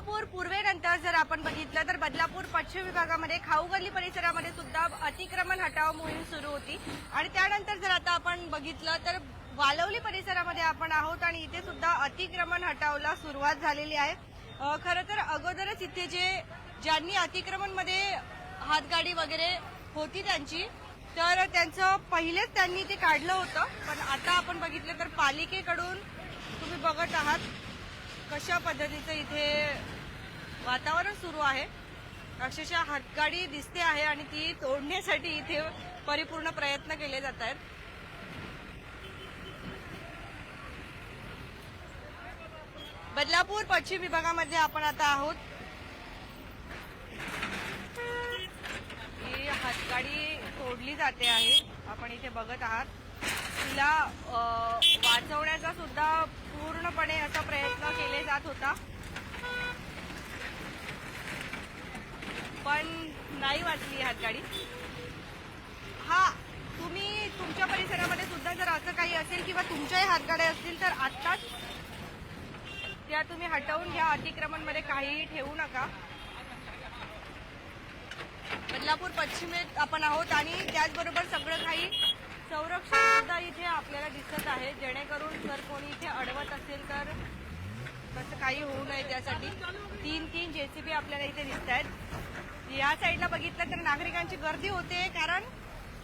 बदलापूर पूर्वेनंतर जर आपण बघितलं तर बदलापूर पश्चिम विभागामध्ये खाऊगल्ली परिसरामध्ये सुद्धा अतिक्रमण हटाव मोहीम सुरू होती. आणि त्यानंतर जर आता आपण बघितलं तर वालवली परिसरामध्ये आपण आहोत आणि इथे सुद्धा अतिक्रमण हटावला सुरुवात झालेली आहे. खरं तर अगोदरच इथे जे ज्यांनी अतिक्रमणमध्ये हातगाडी वगैरे होती त्यांची तर त्यांचं पहिलेच त्यांनी ते काढलं होतं. पण आता आपण बघितलं तर पालिकेकडून तुम्ही बघत आहात. कशा पद्धतीचं इथे वातावरण सुरू आहे? अक्षरशः हातगाडी दिसते आहे आणि ती तोडण्यासाठी इथे परिपूर्ण प्रयत्न केले जात आहेत. बदलापूर पश्चिम विभागामध्ये आपण आता आहोत. ही हातगाडी तोडली जाते आहे. आपण इथे बघत आहात. तिला वाचवण्याचा सुद्धा पूर्णपणे असा प्रयत्न केले जात होता. पण नाही वाचली हातगाडी. हा तुम्ही तुमच्या परिसरामध्ये सुद्धा जर असं काही असेल किंवा तुमच्याही हातगाड्या असतील तर आत्ताच त्या तुम्ही हटवून घ्या. अतिक्रमणमध्ये काहीही ठेवू नका. बदलापूर पश्चिमेत आपण आहोत आणि त्याचबरोबर सगळं काही संरक्षण सुद्धा इथे आपल्याला दिसत आहे. जेणेकरून जर कोणी इथे अडवत असेल तर तसं काही होऊ नये त्यासाठी. तीन तीन जेसीबी आपल्याला इथे दिसत आहेत या साईडला बघितलं तर नागरिकांची गर्दी होते कारण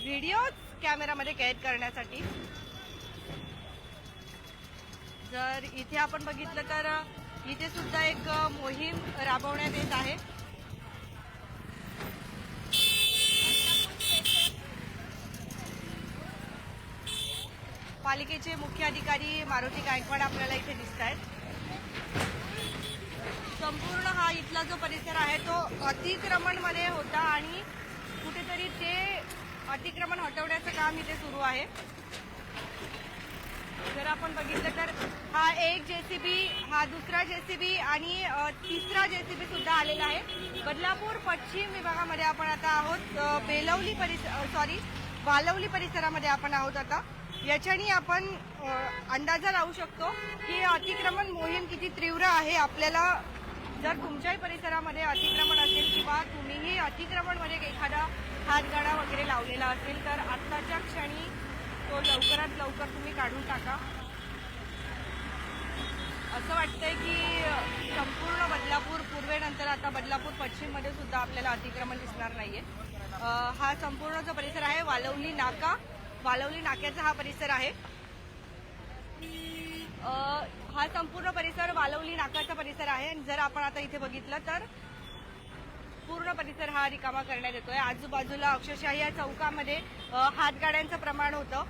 व्हिडिओ कॅमेरामध्ये कैद करण्यासाठी. जर इथे आपण बघितलं तर इथे सुद्धा एक मोहीम राबवण्यात येत आहे. पालिकेचे मुख्य अधिकारी मारुती गायकवाड आपल्याला इथे दिसत आहेत. संपूर्ण हा इथला जो परिसर आहे तो अतिक्रमणमध्ये होता आणि कुठेतरी ते अतिक्रमण हटवण्याचं काम इथे सुरू आहे. जर आपण बघितलं तर हा एक जेसीबी हा दुसरा जेसीबी आणि तिसरा जेसीबी सुद्धा आलेला आहे. बदलापूर पश्चिम विभागामध्ये आपण आता आहोत. बेलवली परिसर सॉरी वालवली परिसरामध्ये आपण आहोत आता. याच्याने आपण अंदाजा लावू शकतो की अतिक्रमण मोहीम किती तीव्र आहे आपल्याला. जर तुमच्याही परिसरामध्ये अतिक्रमण असेल किंवा तुम्हीही अतिक्रमणमध्ये एखादा हातगाडा वगैरे लावलेला असेल तर आत्ताच्या क्षणी तो लवकरात लवकर तुम्ही काढून टाका. असं वाटतंय की संपूर्ण बदलापूर पूर्वेनंतर आता बदलापूर पश्चिममध्ये सुद्धा आपल्याला अतिक्रमण दिसणार नाहीये. हा संपूर्ण जो परिसर आहे वालवली नाका. वालवली नाक्याचा हा परिसर आहे. हा संपूर्ण परिसर वालवली नाकाचा परिसर आहे. आणि जर आपण आता इथे बघितलं तर पूर्ण परिसर हा रिकामा करण्यात येतोय. आजूबाजूला अक्षरशः या चौकामध्ये हातगाड्यांचं प्रमाण होतं.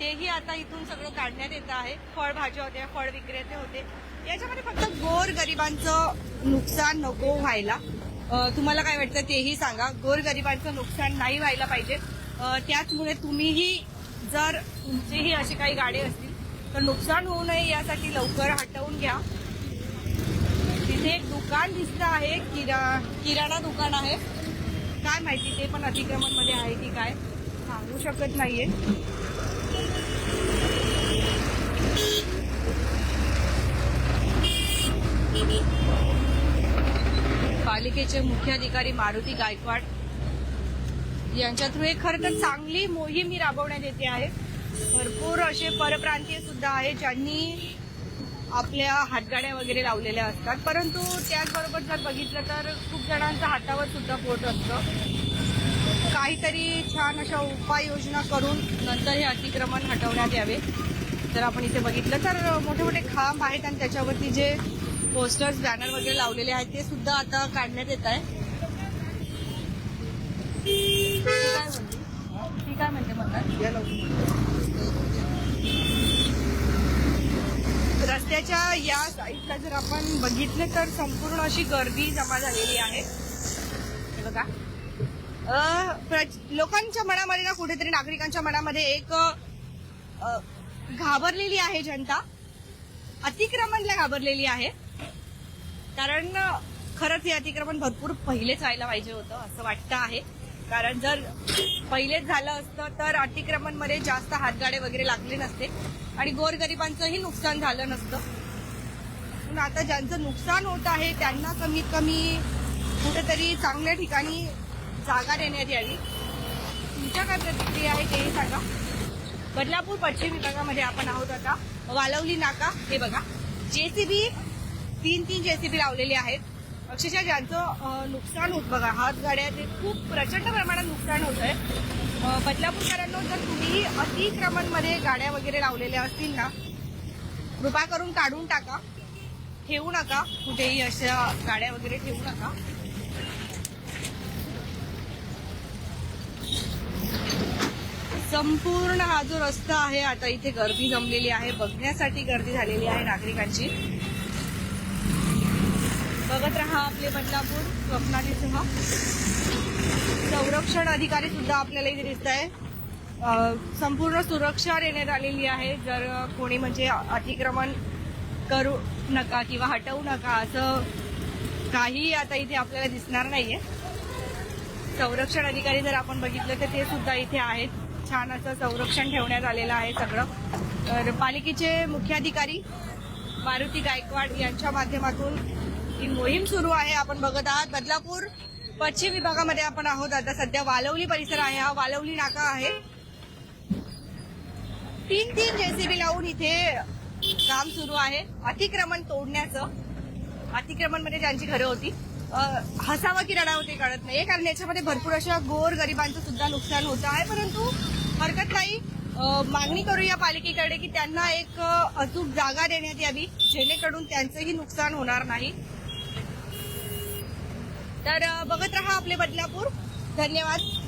तेही आता इथून सगळं काढण्यात येतं आहे. फळभाज्या होत्या फळ विक्रेते होते. याच्यामध्ये फक्त गोर गरिबांचं नुकसान नको व्हायला. तुम्हाला काय वाटतं तेही सांगा. गोर गरिबांचं नुकसान नाही व्हायला पाहिजे. त्याचमुळे तुम्हीही जर तुमचीही अशी काही गाडी असतील तर नुकसान होऊ नये यासाठी लवकर हटवून घ्या. तिथे एक दुकान दिसतं आहे किरा किराणा दुकान आहे. काय माहिती ते पण अतिक्रमणमध्ये आहे की काय सांगू शकत नाहीये. पालिकेचे मुख्याधिकारी मारुती गायकवाड यांच्या थ्रू एक खरं तर चांगली मोहीम ही राबवण्यात येते आहे. भरपूर असे परप्रांतीय सुद्धा आहे ज्यांनी आपल्या हातगाड्या वगैरे लावलेल्या असतात. परंतु त्याचबरोबर जर बघितलं तर खूप जणांचा हातावर सुद्धा पोट असतं. काहीतरी छान अशा उपाययोजना करून नंतर हे अतिक्रमण हटवण्यात यावे. जर आपण इथे बघितलं तर मोठे मोठे खांब आहेत आणि त्याच्यावरती जे पोस्टर्स बॅनर वगैरे लावलेले आहेत ते सुद्धा आता काढण्यात येत आहे ती काय म्हणते ती काय म्हणते म्हणतात? रस्त्याच्या या साईडला जर आपण बघितलं तर संपूर्ण अशी गर्दी जमा झालेली आहे. बघा. लोकांच्या मनामध्ये ना कुठेतरी नागरिकांच्या मनामध्ये एक घाबरलेली आहे जनता. अतिक्रमणला घाबरलेली आहे. कारण खरंच हे अतिक्रमण भरपूर पहिलेच व्हायला पाहिजे होतं असं वाटतं आहे. कारण जर पहिलेच झालं असतं तर अतिक्रमणमध्ये जास्त हातगाडे वगैरे लागले नसते आणि गोरगरिबांचंही नुकसान झालं नसतं. पण आता ज्यांचं नुकसान होत आहे त्यांना कमीत कमी कुठेतरी चांगल्या ठिकाणी जागा देण्यात यावी. तुमच्या काय प्रतिक्रिया आहे तेही सांगा. बदलापूर पश्चिम विभागामध्ये आपण आहोत आता. वालवली नाका हे बघा. जेसीबी तीन तीन जेसीबी लावलेले आहेत. अक्षरशः ज्यांचं नुकसान होत बघा हात गाड्या ते खूप प्रचंड प्रमाणात नुकसान होत आहे. अं, बदलापूरकरांनो जर तुम्ही अतिक्रमणमध्ये गाड्या वगैरे लावलेल्या असतील ना कृपा करून काढून टाका. ठेवू नका. कुठेही अशा गाड्या वगैरे ठेवू नका. संपूर्ण हा जो रस्ता आहे आता इथे गर्दी जमलेली आहे. बघण्यासाठी गर्दी झालेली आहे नागरिकांची. बघत राहा आपले बदलापूर स्वप्नालीसह संरक्षण अधिकारी सुद्धा आपल्याला इथे दिसत आहे संपूर्ण सुरक्षा देण्यात आलेली आहे. जर कोणी म्हणजे अतिक्रमण करू नका किंवा हटवू नका असं काही आता इथे आपल्याला दिसणार नाहीये. संरक्षण अधिकारी जर आपण बघितलं तर ते सुद्धा इथे आहेत. छान असं संरक्षण ठेवण्यात आलेलं आहे सगळं. तर पालिकेचे मुख्याधिकारी मारुती गायकवाड यांच्या माध्यमातून ही मोहीम सुरू आहे. आपण बघत आहात बदलापूर पश्चिम विभागामध्ये आपण आहोत. आता सध्या वालवली परिसर आहे हा. वालवली नाका आहे. तीन तीन जेसीबी लावून इथे काम सुरू आहे. अतिक्रमण तोडण्याचं. अतिक्रमणमध्ये ज्यांची घरं होती. हसावा हसावं की रडावं ते कळत नाही कारण याच्यामध्ये भरपूर अशा गोर गरिबांचं सुद्धा नुकसान होत आहे. परंतु हरकत नाही. मागणी करूया पालिकेकडे की त्यांना एक अचूक जागा देण्यात यावी. जेणेकरून त्यांचंही नुकसान होणार नाही. तर बघत राहा आपले बदलापूर. धन्यवाद.